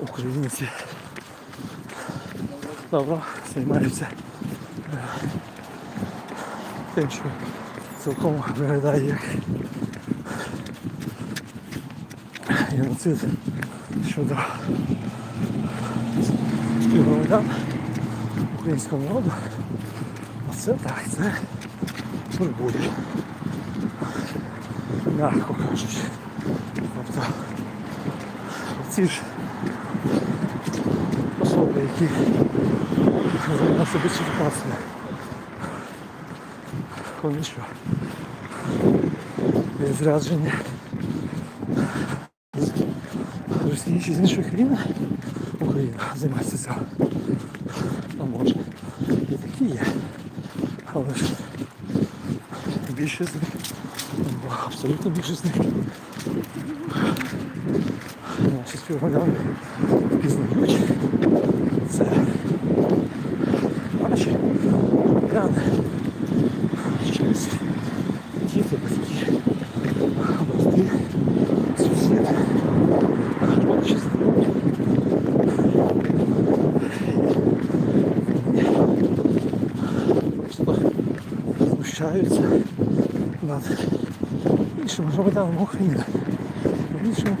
українці добре займаються тим, що цілком виглядає як геноцид щодо співгромадян українського народу. А це так, це турбує. Мягко кажучи. Тобто ці ж особи, які займаються безчерпацію, вони що? Відряджені з Росії чи з іншої країни Україна займається цим. А може. І такі є. Але ж більшість з них, абсолютно більшість з них. Наші співгромадяни пізнають. Це наші громадяни через діти, батьки, брати, сусіди. Просто знущаються над іншими громадянами України. Над іншими